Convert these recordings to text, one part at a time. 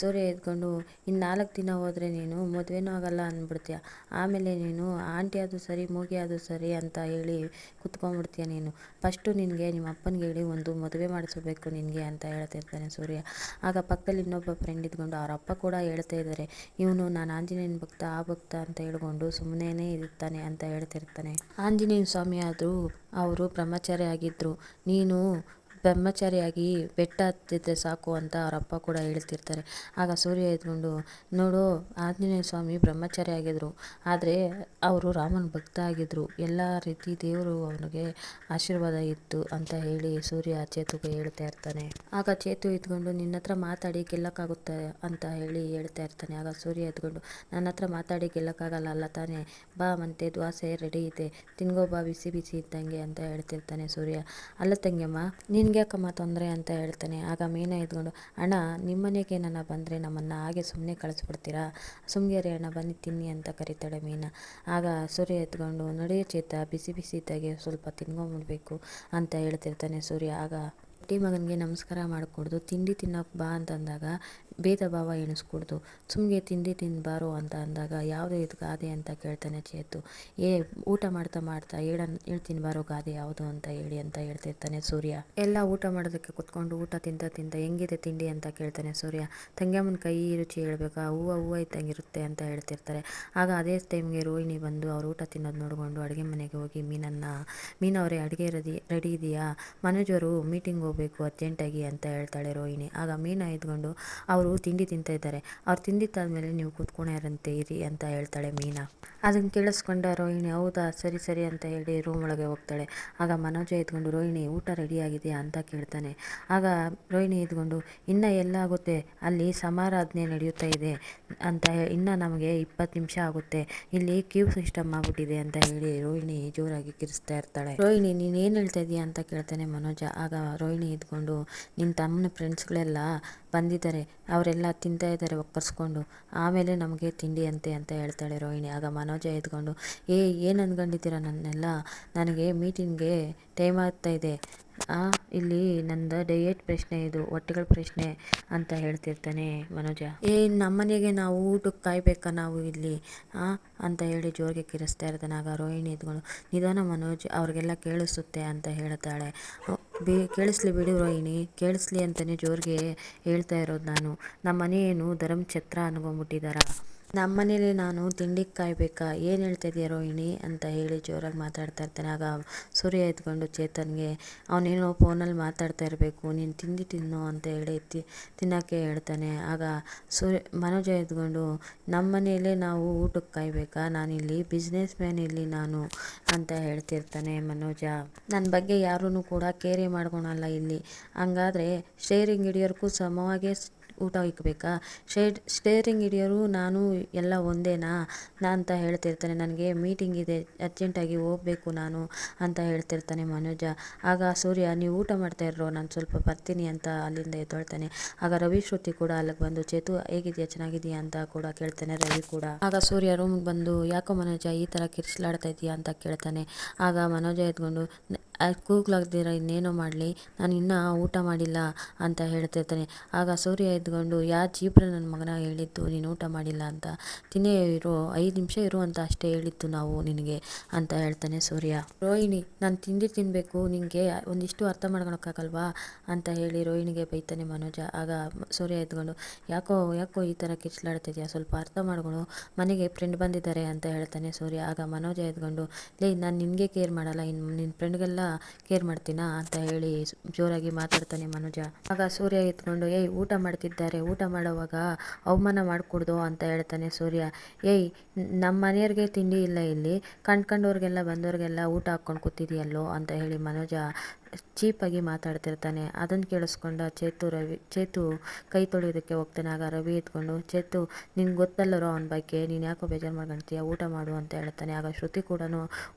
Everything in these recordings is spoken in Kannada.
ಸೂರ್ಯ ಎದ್ಕೊಂಡು ಇನ್ನು ನಾಲ್ಕು ದಿನ ಹೋದರೆ ನೀನು ಮದುವೆನೂ ಆಗಲ್ಲ ಅಂದ್ಬಿಡ್ತೀಯ. ಆಮೇಲೆ ನೀನು, ಆಂಟಿ ಅದು ಸರಿ, ಮೂಗಿ ಆದರೂ ಸರಿ ಅಂತ ಹೇಳಿ ಕುತ್ಕೊಂಡ್ಬಿಡ್ತೀಯ ನೀನು. ಫಸ್ಟು ನಿನಗೆ ನಿಮ್ಮ ಅಪ್ಪನಿಗೆ ಹೇಳಿ ಒಂದು ಮದುವೆ ಮಾಡಿಸ್ಬೇಕು ನಿನಗೆ ಅಂತ ಹೇಳ್ತಿರ್ತಾನೆ ಸೂರ್ಯ. ಆಗ ಪಕ್ಕದಲ್ಲಿ ಇನ್ನೊಬ್ಬ ಫ್ರೆಂಡ್ ಇದ್ಕೊಂಡು, ಅವ್ರ ಅಪ್ಪ ಕೂಡ ಹೇಳ್ತಾ ಇದ್ದಾರೆ. ಇವನು ನಾನು ಆಂಜನೇಯನ ಭಕ್ತ, ಆ ಭಕ್ತ ಅಂತ ಹೇಳ್ಕೊಂಡು ಸುಮ್ಮನೆ ಇರ್ತಾನೆ ಅಂತ ಹೇಳ್ತಿರ್ತಾನೆ ಆಂಜನೇಯ ಸ್ವಾಮಿ ಆದರೂ, ಅವರು ಬ್ರಹ್ಮಚಾರಿ ಆಗಿದ್ದರು ನೀನು ಬ್ರಹ್ಮಚಾರಿಯಾಗಿ ಬೆಟ್ಟ ಹತ್ತಿದ್ರೆ ಸಾಕು ಅಂತ ಅವ್ರ ಅಪ್ಪ ಕೂಡ ಹೇಳ್ತಿರ್ತಾರೆ. ಆಗ ಸೂರ್ಯ ಎದ್ಕೊಂಡು ನೋಡು, ಆಂಜನೇಯ ಸ್ವಾಮಿ ಬ್ರಹ್ಮಚಾರಿ ಆಗಿದ್ರು. ಆದರೆ ಅವರು ರಾಮನ ಭಕ್ತ ಆಗಿದ್ರು. ಎಲ್ಲ ರೀತಿ ದೇವರು ಅವನಿಗೆ ಆಶೀರ್ವಾದ ಇತ್ತು ಅಂತ ಹೇಳಿ ಸೂರ್ಯ ಚೇತುಗೆ ಹೇಳ್ತಾ ಇರ್ತಾನೆ. ಆಗ ಚೇತು ಇದ್ಕೊಂಡು ನಿನ್ನ ಹತ್ರ ಮಾತಾಡಿ ಗೆಲ್ಲಕ್ಕಾಗುತ್ತೆ ಅಂತ ಹೇಳಿ ಹೇಳ್ತಾ ಇರ್ತಾನೆ. ಆಗ ಸೂರ್ಯ ಎದ್ಕೊಂಡು ನನ್ನ ಹತ್ರ ಮಾತಾಡಿ ಗೆಲ್ಲಕ್ಕಾಗಲ್ಲ, ಅಲ್ಲ ತಾನೇ. ಬಾ ಮಂತೆ, ದ್ವಾಸೆ ರೆಡಿ ಇದೆ. ತಿನ್ಗೋ ಬಾ, ಬಿಸಿ ಬಿಸಿ ಇದ್ದಂಗೆ ಅಂತ ಹೇಳ್ತಿರ್ತಾನೆ ಸೂರ್ಯ. ಅಲ್ಲ ತಂಗಿಯಮ್ಮ ನಿನ್ಗೆ ಯಾಕಮ್ಮ ತೊಂದರೆ ಅಂತ ಹೇಳ್ತಾನೆ. ಆಗ ಮೀನಾ ಎದ್ಕೊಂಡು, ಅಣ್ಣ, ನಿಮ್ಮನೆಗೆ ನನ್ನ ಬಂದರೆ ನಮ್ಮನ್ನು ಹಾಗೆ ಸುಮ್ಮನೆ ಕಳಿಸ್ಬಿಡ್ತೀರಾ? ಸುಮ್ಗಿರಿ ಅಣ್ಣ, ಬನ್ನಿ ತಿನ್ನಿ ಅಂತ ಕರೀತಾಳೆ ಮೀನಾ. ಆಗ ಸೂರ್ಯ ಎತ್ಕೊಂಡು ನಡೆಯೋ ಚೇತ, ಬಿಸಿ ಬಿಸಿ ಇದ್ದಾಗೆ ಸ್ವಲ್ಪ ತಿನ್ಕೊಂಬಿಡ್ಬೇಕು ಅಂತ ಹೇಳ್ತಿರ್ತಾನೆ ಸೂರ್ಯ. ಆಗ ಟಿ ಮಗನಿಗೆ ನಮಸ್ಕಾರ ಮಾಡಿಕೊಡ್ದು, ತಿಂಡಿ ತಿನ್ನೋಕೆ ಬಾ ಅಂತಂದಾಗ ಭೇದ ಭಾವ ಎಣಿಸ್ಕೊಡ್ದು ಸುಮ್ಮನೆ ತಿಂಡಿ ತಿನ್ನಬಾರೋ ಅಂತ ಅಂದಾಗ ಯಾವುದೇ ಇದು ಗಾದೆ ಅಂತ ಕೇಳ್ತಾನೆ ಚೇತು. ಏ, ಊಟ ಮಾಡ್ತಾ ಮಾಡ್ತಾ ಹೇಳ ಹೇಳಿ ಬಾರೋ ಗಾದೆ ಯಾವುದು ಅಂತ ಹೇಳಿ ಅಂತ ಹೇಳ್ತಿರ್ತಾನೆ ಸೂರ್ಯ. ಎಲ್ಲ ಊಟ ಮಾಡೋದಕ್ಕೆ ಕುತ್ಕೊಂಡು ಊಟ ತಿಂತ ತಿಂತ ಹೆಂಗಿದೆ ತಿಂಡಿ ಅಂತ ಕೇಳ್ತಾನೆ ಸೂರ್ಯ. ತಂಗ್ಯಮ್ಮನ ಕೈ ರುಚಿ ಹೇಳ್ಬೇಕಾ, ಹೂವು ಹೂವು ಇದ್ದಂಗಿರುತ್ತೆ ಅಂತ ಹೇಳ್ತಿರ್ತಾರೆ. ಆಗ ಅದೇ ಟೈಮ್ಗೆ ರೋಹಿಣಿ ಬಂದು ಅವ್ರು ಊಟ ತಿನ್ನೋದು ನೋಡಿಕೊಂಡು ಅಡುಗೆ ಮನೆಗೆ ಹೋಗಿ ಮೀನನ್ನು ಮೀನವರೇ ಅಡುಗೆ ರೆಡಿ ರೆಡಿ ಇದೆಯಾ ಮನೋಜರು ಮೀಟಿಂಗ್ ಹೋಗ್ಬೇಕು ಅರ್ಜೆಂಟಾಗಿ ಅಂತ ಹೇಳ್ತಾಳೆ ರೋಹಿಣಿ. ಆಗ ಮೀನ ಇದ್ಕೊಂಡು ಅವರು ತಿಂಡಿ ತಿಂತಾ ಇದ್ದಾರೆ. ಅವ್ರು ತಿಂದಿದ್ದಾದ್ಮೇಲೆ ನೀವು ಕೂತ್ಕೊಂಡಾರಂತೆ ಇರಿ ಅಂತ ಹೇಳ್ತಾಳೆ ಮೀನಾ. ಅದನ್ನು ಕೇಳಿಸ್ಕೊಂಡ ರೋಹಿಣಿ, ಹೌದಾ, ಸರಿ ಸರಿ ಅಂತ ಹೇಳಿ ರೂಮ್ ಒಳಗೆ ಹೋಗ್ತಾಳೆ. ಆಗ ಮನೋಜ ಎದ್ಕೊಂಡು, ರೋಹಿಣಿ, ಊಟ ರೆಡಿ ಆಗಿದೆಯಾ? ಅಂತ ಕೇಳ್ತಾನೆ. ಆಗ ರೋಹಿಣಿ ಎದ್ಕೊಂಡು, ಇನ್ನೂ ಎಲ್ಲ ಆಗುತ್ತೆ. ಅಲ್ಲಿ ಸಮಾರಾಧನೆ ನಡೆಯುತ್ತಾ ಇದೆ ಅಂತ ಇನ್ನೂ ನಮಗೆ ಇಪ್ಪತ್ತು ನಿಮಿಷ ಆಗುತ್ತೆ. ಇಲ್ಲಿ ಕ್ಯೂ ಸಿಸ್ಟಮ್ ಆಗ್ಬಿಟ್ಟಿದೆ ಅಂತ ಹೇಳಿ ರೋಹಿಣಿ ಜೋರಾಗಿ ಕಿರಿಸ್ತಾ ಇರ್ತಾಳೆ. ರೋಹಿಣಿ, ನೀನು ಏನು ಹೇಳ್ತಾ ಇದೀಯ? ಅಂತ ಕೇಳ್ತಾನೆ ಮನೋಜ. ಆಗ ರೋಹಿಣಿ ಇದ್ಕೊಂಡು ನಿನ್ನ ತಮ್ಮನ ಫ್ರೆಂಡ್ಸ್ಗಳೆಲ್ಲ ಬಂದಿದ್ದಾರೆ, ಅವರೆಲ್ಲ ತಿಂತಾ ಇದ್ದಾರೆ ಒಕ್ಕರ್ಸ್ಕೊಂಡು ಆಮೇಲೆ ನಮಗೆ ತಿಂಡಿ ಅಂತೆ ಅಂತ ಹೇಳ್ತಾಳೆ ರೋಹಿಣಿ. ಆಗ ಮನೋಜ ಎದ್ಕೊಂಡು, ಏ, ಏನು ಅಂದ್ಕೊಂಡಿದ್ದೀರ ನನ್ನೆಲ್ಲ? ನನಗೆ ಮೀಟಿಂಗ್ಗೆ ಟೈಮ್ ಆಗ್ತಾ ಇದೆ. ಇಲ್ಲಿ ನಂದು ಡಯಟ್ ಪ್ರಶ್ನೆ ಇದು, ಹೊಟ್ಟೆಗಳ ಪ್ರಶ್ನೆ ಅಂತ ಹೇಳ್ತಿರ್ತಾನೆ ಮನೋಜ. ಏ, ನಮ್ಮನೆಗೆ ನಾವು ಊಟಕ್ಕೆ ಕಾಯ್ಬೇಕಾ ನಾವು ಇಲ್ಲಿ? ಆ, ಅಂತ ಹೇಳಿ ಜೋರಿಗೆ ಕಿರಿಸ್ತಾ ಇರ್ತಾನೆ ಆಗ ರೋಹಿಣಿ ಇದ್ಕೊಂಡು ನಿಧಾನ ಮನೋಜ್ ಅವ್ರಿಗೆಲ್ಲ ಕೇಳಿಸುತ್ತೆ ಅಂತ ಹೇಳ್ತಾಳೆ. ಬೇ, ಕೇಳಿಸ್ಲಿ ಬಿಡು ರೋಹಿಣಿ, ಕೇಳಿಸ್ಲಿ ಅಂತಲೇ ಜೋರಿಗೆ ಹೇಳ್ತಾ ಇರೋದು ನಾನು. ನಮ್ಮ ಮನೆ ಏನು ಧರ್ಮಛತ್ರ ಅನ್ಕೊಂಬಿಟ್ಟಿದಾರ ನಮ್ಮ ಮನೇಲಿ ನಾನು ತಿಂಡಿಗೆ ಕಾಯ್ಬೇಕಾ? ಏನು ಹೇಳ್ತಾ ರೋಹಿಣಿ? ಅಂತ ಹೇಳಿ ಜೋರಾಗಿ ಮಾತಾಡ್ತಾ ಇರ್ತಾನೆ. ಆಗ ಸೂರ್ಯ ಎತ್ಕೊಂಡು ಚೇತನ್ಗೆ, ಅವನೇನೋ ಫೋನಲ್ಲಿ ಮಾತಾಡ್ತಾ ಇರಬೇಕು, ನೀನು ತಿಂಡಿ ತಿನ್ನು ಅಂತ ಹೇಳಿ ತಿ, ತಿನ್ನೋಕ್ಕೆ ಹೇಳ್ತಾನೆ. ಆಗ ಸೂರ್ಯ, ಮನೋಜ ಎದ್ಕೊಂಡು ನಮ್ಮ ಮನೆಯಲ್ಲೇ ನಾವು ಊಟಕ್ಕೆ ಕಾಯ್ಬೇಕಾ? ನಾನಿಲ್ಲಿ ಬಿಸ್ನೆಸ್ ಮ್ಯಾನ್ ಇಲ್ಲಿ ನಾನು ಅಂತ ಹೇಳ್ತಿರ್ತಾನೆ ಮನೋಜ. ನನ್ನ ಬಗ್ಗೆ ಯಾರೂ ಕೂಡ ಕೇರಿ ಮಾಡ್ಕೊಳಲ್ಲ ಇಲ್ಲಿ. ಹಂಗಾದರೆ ಶೇರಿಂಗ್ ಹಿಡಿಯೋರ್ಗೂ ಸಮವಾಗೇ ಊಟ ಇಕ್ಬೇಕಾ? ಶೇಡ್ ಸ್ಟೇರಿಂಗ್ ಹಿಡಿಯೋರು ನಾನು ಎಲ್ಲ ಒಂದೇನಾ? ಅಂತ ಹೇಳ್ತಿರ್ತಾನೆ, ನನಗೆ ಮೀಟಿಂಗ್ ಇದೆ ಅರ್ಜೆಂಟಾಗಿ ಹೋಗಬೇಕು ನಾನು ಅಂತ ಹೇಳ್ತಿರ್ತಾನೆ ಮನೋಜ. ಆಗ ಸೂರ್ಯ, ನೀವು ಊಟ ಮಾಡ್ತಾ ಇರೋ ನಾನು ಸ್ವಲ್ಪ ಬರ್ತೀನಿ ಅಂತ ಅಲ್ಲಿಂದ ಎದ್ದೊಳ್ತಾನೆ. ಆಗ ರವಿ ಶ್ರುತಿ ಕೂಡ ಅಲ್ಲಿಗೆ ಬಂದು, ಚೇತು, ಹೇಗಿದೆಯಾ? ಚೆನ್ನಾಗಿದೆಯಾ? ಅಂತ ಕೂಡ ಕೇಳ್ತಾನೆ ರವಿ ಕೂಡ. ಆಗ ಸೂರ್ಯ ರೂಮ್ಗೆ ಬಂದು, ಯಾಕೋ ಮನೋಜ, ಈ ಥರ ಕಿರ್ಸ್ಲಾಡ್ತಾ ಇದೆಯಾ? ಅಂತ ಕೇಳ್ತಾನೆ. ಆಗ ಮನೋಜ ಎದ್ಕೊಂಡು ಕೂಗ್ಲಾಗ್ದಿರ ಇನ್ನೇನೋ ಮಾಡಲಿ, ನಾನು ಇನ್ನೂ ಊಟ ಮಾಡಿಲ್ಲ ಅಂತ ಹೇಳ್ತಿರ್ತಾನೆ. ಆಗ ಸೂರ್ಯ ಎದ್ಕೊಂಡು ಯಾ ಚೀಪ್ರ ನನ್ನ ಮಗನ ಹೇಳಿದ್ದು ನೀನು ಊಟ ಮಾಡಿಲ್ಲ ಅಂತ. ತಿನ್ನೇ ಇರೋ, ಐದು ನಿಮಿಷ ಇರು ಅಂತ ಅಷ್ಟೇ ಹೇಳಿದ್ದು ನಾವು ನಿನಗೆ ಅಂತ ಹೇಳ್ತಾನೆ ಸೂರ್ಯ. ರೋಹಿಣಿ, ನಾನು ತಿಂಡಿ ತಿನ್ನಬೇಕು ನಿನಗೆ ಒಂದಿಷ್ಟು ಅರ್ಥ ಮಾಡ್ಕೊಳಕ್ಕಾಗಲ್ವಾ ಅಂತ ಹೇಳಿ ರೋಹಿಣಿಗೆ ಬೈತಾನೆ ಮನೋಜ. ಆಗ ಸೂರ್ಯ ಎದ್ಕೊಂಡು ಯಾಕೋ ಯಾಕೋ ಈ ಥರ ಕಿಚ್ಲಾಡ್ತಿದ್ಯಾ ಸ್ವಲ್ಪ ಅರ್ಥ ಮಾಡ್ಕೊಂಡು ಮನೆಗೆ ಫ್ರೆಂಡ್ ಬಂದಿದ್ದಾರೆ ಅಂತ ಹೇಳ್ತಾನೆ ಸೂರ್ಯ. ಆಗ ಮನೋಜ ಎದ್ಕೊಂಡು ಲೇ, ನಾನು ನಿನಗೆ ಕೇರ್ ಮಾಡಲ್ಲ ಇನ್ನು ನಿನ್ನ ಫ್ರೆಂಡ್ಗೆಲ್ಲ ಕೇರ್ ಮಾಡ್ತೀನಾ ಅಂತ ಹೇಳಿ ಜೋರಾಗಿ ಮಾತಾಡ್ತಾನೆ ಮನೋಜ. ಆಗ ಸೂರ್ಯ ಎತ್ಕೊಂಡು, ಏಯ್, ಊಟ ಮಾಡ್ತಿದ್ದಾರೆ. ಊಟ ಮಾಡೋವಾಗ ಅವಮಾನ ಮಾಡಿಕೊಡ್ದು ಅಂತ ಹೇಳ್ತಾನೆ ಸೂರ್ಯ. ಏಯ್ ನಮ್ಮ ಮನೆಯವ್ರಿಗೆ ತಿಂಡಿ ಇಲ್ಲ ಇಲ್ಲಿ. ಕಂಡ್ಕೊಂಡವ್ರಿಗೆಲ್ಲ ಬಂದವ್ರಿಗೆಲ್ಲ ಊಟ ಹಾಕ್ಕೊಂಡು ಕೂತಿದೆಯಲ್ಲೋ ಅಂತ ಹೇಳಿ ಮನೋಜ ಚೀಪಾಗಿ ಮಾತಾಡ್ತಿರ್ತಾನೆ. ಅದನ್ನು ಕೇಳಿಸ್ಕೊಂಡ ಚೇತು ರವಿ, ಚೇತು ಕೈ ತೊಳೆಯೋದಕ್ಕೆ ಹೋಗ್ತಾನೆ. ಆಗ ರವಿ ಎತ್ಕೊಂಡು, ಚೇತು, ನಿಂಗೆ ಗೊತ್ತಲ್ಲರೋ ಅವನ ಬಗ್ಗೆ? ನೀನು ಯಾಕೋ ಬೇಜಾರು ಮಾಡ್ಕೊಳ್ತೀಯ ಊಟ ಮಾಡು ಅಂತ ಹೇಳ್ತಾನೆ. ಆಗ ಶ್ರುತಿ ಕೂಡ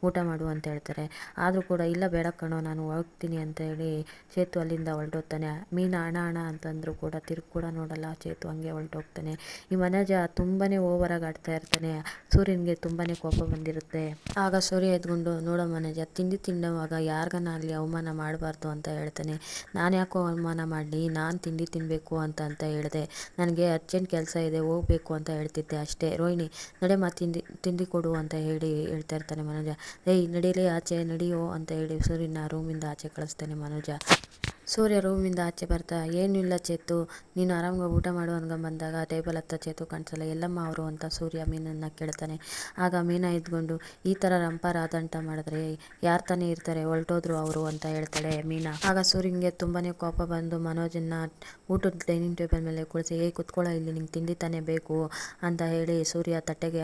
ಊಟ ಮಾಡು ಅಂತ ಹೇಳ್ತಾರೆ. ಆದರೂ ಕೂಡ, ಇಲ್ಲ ಬೇಡ ಕಣೋ, ನಾನು ಹೋಗ್ತೀನಿ ಅಂತ ಹೇಳಿ ಚೇತು ಅಲ್ಲಿಂದ ಹೊರಟೋಗ್ತಾನೆ. ಮೀನು ಹಣ ಹಣ ಅಂತಂದರೂ ಕೂಡ ತಿರುಗಿ ಕೂಡ ನೋಡಲ್ಲ. ಚೇತು ಹಂಗೆ ಹೊರಟೋಗ್ತಾನೆ. ಈ ಮನೋಜ ತುಂಬಾ ಓವರಾಗಿ ಆಡ್ತಾ ಇರ್ತಾನೆ. ಸೂರ್ಯನಿಗೆ ತುಂಬಾ ಕೋಪ ಬಂದಿರುತ್ತೆ. ಆಗ ಸೂರ್ಯ ಎದ್ಕೊಂಡು, ನೋಡೋ ಮನೋಜ, ತಿಂಡಿ ತಿನ್ನುವಾಗ ಯಾರಿಗನ್ನ ಅಲ್ಲಿ ಅವಮಾನ ಮಾಡಬಾರ್ದು ಅಂತ ಹೇಳ್ತಾನೆ. ನಾನು ಯಾಕೋ ಅವಮಾನ ಮಾಡಲಿ? ನಾನು ತಿಂಡಿ ತಿನ್ನಬೇಕು ಅಂತ ಅಂತ ಹೇಳಿದೆ. ನನಗೆ ಅರ್ಜೆಂಟ್ ಕೆಲಸ ಇದೆ, ಹೋಗಬೇಕು ಅಂತ ಹೇಳ್ತಿದ್ದೆ ಅಷ್ಟೇ. ರೋಹಿಣಿ ನಡೆಮ್ಮ ತಿಂಡಿ ತಿಂಡಿ ಕೊಡು ಅಂತ ಹೇಳಿ ಹೇಳ್ತಾ ಇರ್ತಾನೆ ಮನೋಜ. ಏಯ್ ನಡೀಲಿ ಆಚೆ ನಡೆಯೋ ಅಂತ ಹೇಳಿ ಸೂರ್ಯನ ರೂಮಿಂದ ಆಚೆ ಕಳಿಸ್ತಾನೆ ಮನೋಜ. ಸೂರ್ಯ ರೂಮಿಂದ ಆಚೆ ಬರ್ತಾ, ಏನೂ ಇಲ್ಲ ಚೇತು, ನೀನು ಆರಾಮಾಗಿ ಊಟ ಮಾಡು ಬಂದಾಗ ಟೇಬಲ್ ಹತ್ತ ಚೇತು ಕಾಣಿಸಲ್ಲ, ಎಲ್ಲಮ್ಮ ಅವರು ಅಂತ ಸೂರ್ಯ ಮೀನನ್ನು ಕೇಳ್ತಾನೆ. ಆಗ ಮೀನ ಇದ್ಕೊಂಡು ಈ ಥರ ರಂಪ ರಾದಂಟ ಮಾಡಿದ್ರೆ ಯಾರು ತಾನೇ ಇರ್ತಾರೆ, ಹೊಲ್ಟೋದ್ರು ಅವರು ಅಂತ ಹೇಳ್ತಾಳೆ ಮೀನಾ. ಆಗ ಸೂರ್ಯನಿಗೆ ತುಂಬಾ ಕೋಪ ಬಂದು ಮನೋಜನ್ನ ಊಟದ ಡೈನಿಂಗ್ ಟೇಬಲ್ ಮೇಲೆ ಕುಳಿಸಿ ಏ ಕುತ್ಕೊಳ್ಳೋ ಇಲ್ಲಿ ನಿಂಗೆ ತಿಂಡಿ ತಾನೇ ಬೇಕು ಅಂತ ಹೇಳಿ ಸೂರ್ಯ ತಟ್ಟೆಗೆ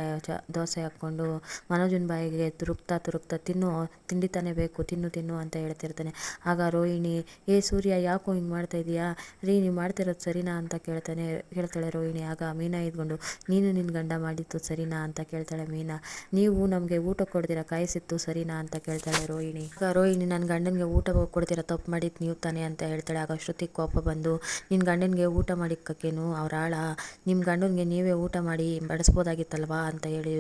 ದೋಸೆ ಹಾಕ್ಕೊಂಡು ಮನೋಜನ ಬಾಯಿಗೆ ತುರುಕ್ತಾ ತುರುಕ್ತಾ, ತಿನ್ನು, ತಿಂಡಿ ತಾನೇ ಬೇಕು, ತಿನ್ನು ತಿನ್ನು ಅಂತ ಹೇಳ್ತಿರ್ತಾನೆ. ಆಗ ರೋಹಿಣಿ ಏ ಸೂರ್ಯ ಯಾಕೋ ಹಿಂಗೆ ಮಾಡ್ತಾ ಇದೀಯಾ? ರೀ, ನೀವು ಮಾಡ್ತಿರೋದು ಸರಿನಾ ಅಂತ ಕೇಳ್ತಾನೆ ಹೇಳ್ತಾಳೆ ರೋಹಿಣಿ. ಆಗ ಮೀನಾ ಇದ್ಕೊಂಡು ನೀನು ನಿನ್ನ ಗಂಡ ಮಾಡಿದ್ದು ಸರಿನಾ ಅಂತ ಕೇಳ್ತಾಳೆ ಮೀನಾ. ನೀವು ನಮಗೆ ಊಟ ಕೊಡ್ತೀರಾ? ಕಾಯಿಸಿತ್ತು ಸರಿನಾ ಅಂತ ಕೇಳ್ತಾಳೆ ರೋಹಿಣಿ. ಆಗ ರೋಹಿಣಿ ನನ್ನ ಗಂಡನಿಗೆ ಊಟ ಕೊಡ್ತೀರಾ? ತಪ್ಪು ಮಾಡಿದ್ದು ನೀವು ತಾನೇ ಅಂತ ಹೇಳ್ತಾಳೆ. ಆಗ ಶ್ರುತಿ ಕೋಪ ಬಂದು ನಿನ್ನ ಗಂಡನಿಗೆ ಊಟ ಮಾಡಿಕ್ಕೇನು ಅವ್ರ ಆಳ ನಿಮ್ಮ ಗಂಡನಿಗೆ ನೀವೇ ಊಟ ಮಾಡಿ ಬಡಿಸ್ಬೋದಾಗಿತ್ತಲ್ವಾ ಅಂತ ಹೇಳಿ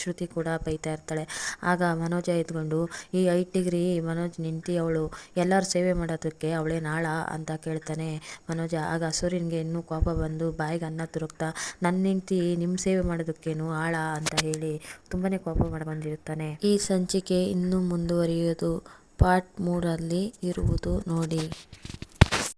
ಶ್ರುತಿ ಕೂಡ ಬೈತಾ ಇರ್ತಾಳೆ. ಆಗ ಮನೋಜ ಇದ್ಕೊಂಡು ಈ ಐಟ್ ಡಿಗ್ರಿ ಮನೋಜ್ ನಿಂತಿ ಅವಳು, ಎಲ್ಲರೂ ಸೇವೆ ಮಾಡೋದಕ್ಕೆ ಅವಳೇ ನಾಳ ಅಂತ ಕೇಳ್ತಾನೆ ಮನೋಜ. ಆಗ ಸೂರ್ಯನಿಗೆ ಇನ್ನೂ ಕೋಪ ಬಂದು, ಬಾಯಿಗೆ ಅನ್ನ ತುರುಕ್ತಾ ನನ್ನ ಹೆಂಡ್ತಿ ನಿಮ್ಮ ಸೇವೆ ಮಾಡೋದಕ್ಕೇನು ಆಳ? ಅಂತ ಹೇಳಿ ತುಂಬಾ ಕೋಪ ಮಾಡ್ಕೊಂಡಿರ್ತಾನೆ. ಈ ಸಂಚಿಕೆ ಇನ್ನೂ ಮುಂದುವರಿಯೋದು ಪಾರ್ಟ್ ಮೂರಲ್ಲಿ ಇರುವುದು ನೋಡಿ.